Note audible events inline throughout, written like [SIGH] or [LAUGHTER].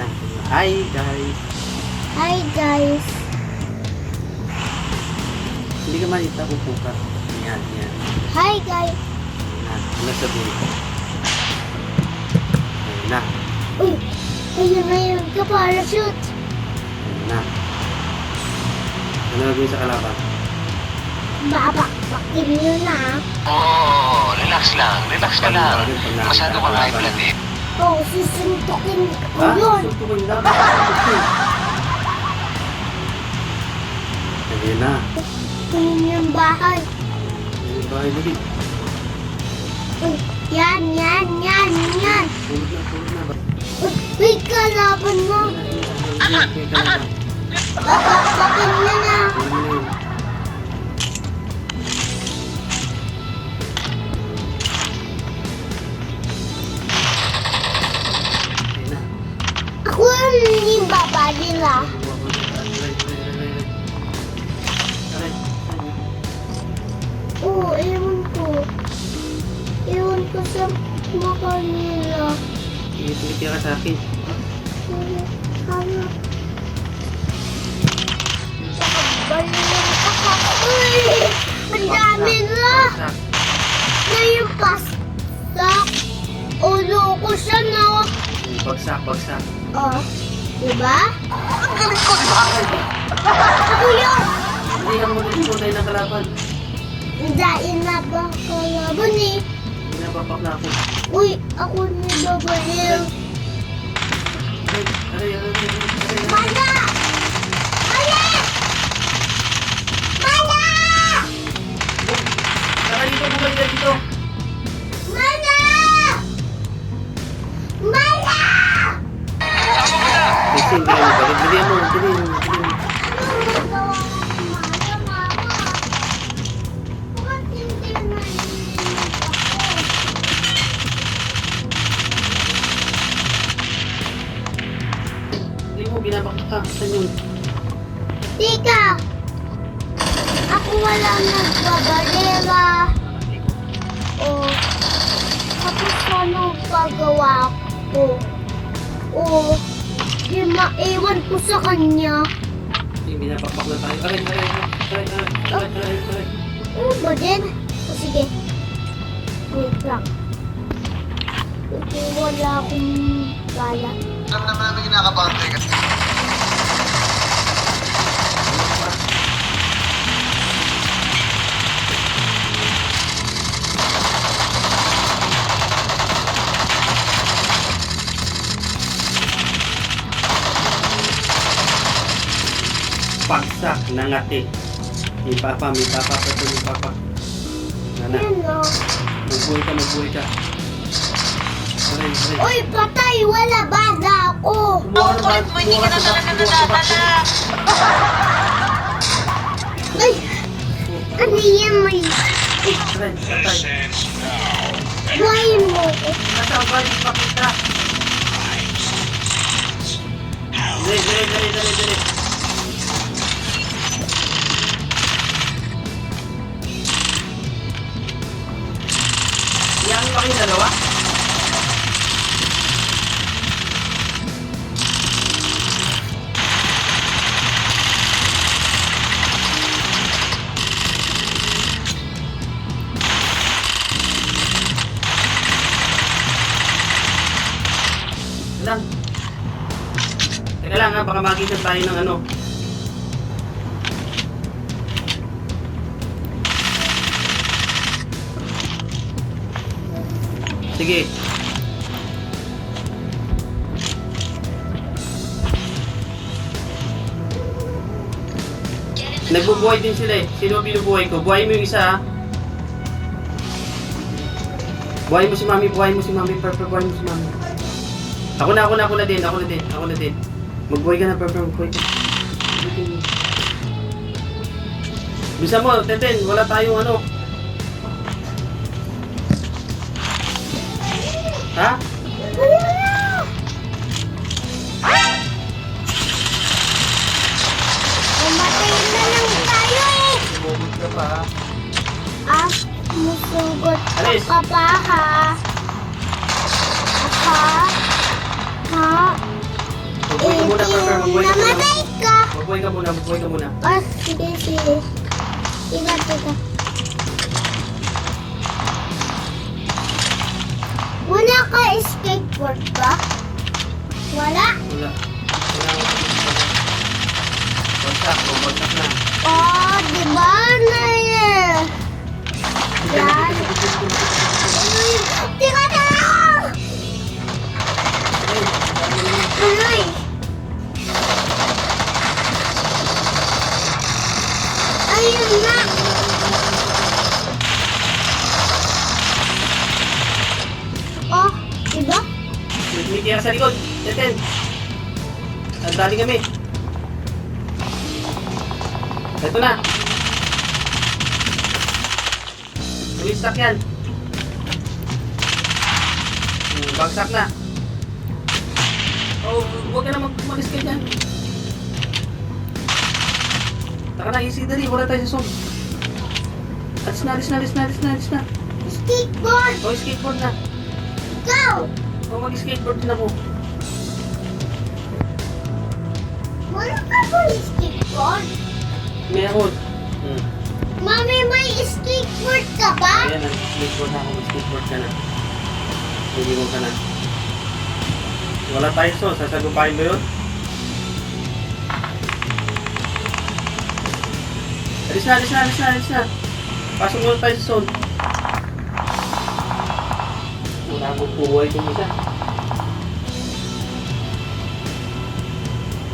na. Hi guys. Hi guys. Hindi ka malita kung puka. Yan, yan. Hi guys. Yan. Ano sabihin ko? Ayun na. Uy, ayun na yung ka-parachute. Ayun na. Ano gagawin sa kalaban? Babakbakin nyo na. Oo, relax lang. Relax ka lang. Masyado kang high blood eh. Oh, sisuntukin ko Ah, yun. suntukin lang. [LAUGHS] Ayun na. Tingin yung bahay. Ayun ba? Ayun dali. Uy, yan, yan, yan, yan. Tulog na, tulog na. Uy, uy, kalaban mo. Aman! Babakbakin sa mukha nila. Tingin ka sa akin. Uy! Ang dami na! Na yung pastak. Ulo ko siya, no? Bagsak, bagsak. Oh. Diba? Ang galing ko, ba? Ako yun! Hindi ang mulit mo na kalaban. Dain na ba kalaban eh? Napapak na ako. Uy, ako ni Babayel. Aray, aray, aray, aray, aray. Mana! Mana! Mana! Saka dito, bumalik ka dito. Mana! Mana! Kasi na. Bili mo, bili mo, bili mo. Binabaktak. Saan yun? Tika! Ako wala nagbabalera. O, tapos ano pagawa ko? O, di maiwan ko sa kanya. Hindi, na tayo. Aray, aray, aray, aray, aray, aray, aray. Ano ba din? O sige. Wait lang. Ito wala akong bala. Alam naman namin kinakabante ka. Bagsak, nangati. May papa, may papa pa ito, may papa. Nana, magbuhay ka, magbuhay ka. Aray, aray. Uy, patay! Wala bala ako! Kumuha ka ng bag, kumuha ka ka sa bag. Ay! Ano yan may... Aray, patay. Buhayin mo. Nasa balik, pakita. Dali, Teka lang ha, baka makita tayo ng ano. Sige. Nagbubuhay din sila eh. Sino ang binubuhay ko? Buhay mo yung isa ha. Buhay mo si mami, buhay mo si mami, Purple, buhay mo si mami. Ako na, ako na, ako na din, ako na din, ako na din. Magbuhay ka na, Purple, magbuhay ka. Bisa mo, Teten, wala tayong ano. Ha? Umatay na lang tayo eh! Sumugod ka pa? Ah, musugot Alis. ka pa ha? Ha? Ha? Magbuhay ka muna, Parker. Magbuhay ka muna. Namatay! Magbuhay ka muna, magbuhay ka muna. Oh, sige, sige. Ingat ka. Wala ka skateboard ba? Wala? Wala. Wala. Bagsak ko, bagsak na. Tira sa likod. Teten. Ang dali kami. Ito na. Tulistak yan. Hmm, Bagsak na. Oh, huwag ka na mag umalis ka dyan. Taka na, easy dali. Wala tayo sa song. Alis na, alis na, alis na, alis na, alis na. Skateboard! Oh, skateboard na. Go! Oh, mag-skateboard din ako. Wala ka ba skateboard? Meron. Hmm. Mami, may skateboard ka ba? Ayan na, skateboard na ako, mag-skateboard ka na. Hindi mo ka na. Wala tayo so, sasagupain mo yun? Alis na, alis na, alis na, alis na. Pasok muna tayo sa zone. Akong buhay kung isa.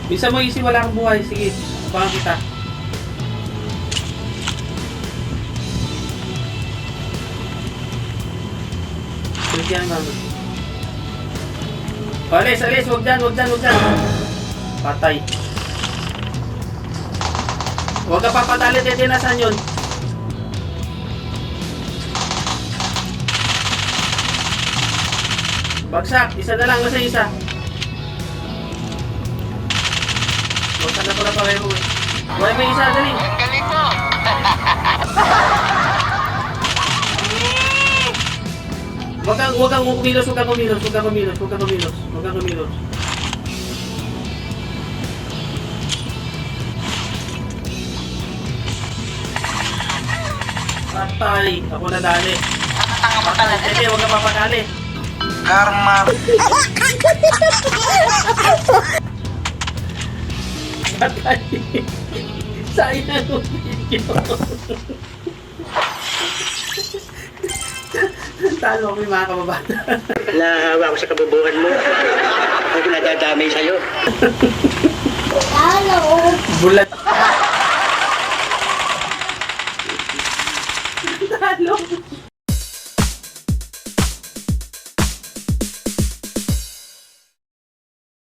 Bisa mo isi, wala akong buhay. Sige, abangan kita. Sulit yan, mami. Alis, alis, huwag dyan, huwag dyan, huwag dyan. Patay. Huwag ka papadali, Tete, nasaan yun? Bagsak, isa na lang, nasa isa. Ka na pala pareho eh. Huwag may isa, dali. Ang galing mo! Huwag kang, huwag kang kumilos, huwag kang kumilos, huwag kang kumilos, huwag kang kumilos, huwag kang kumilos. Patay, ako na dali. Patay, hindi, huwag kang papadali. Karma! Patay. Sayang ang video. Talo kami mga kababata. Nahawa ko sa kabubuhan mo. Ako nadadamay sa'yo. Hello! Bulat. [LAUGHS] Talo.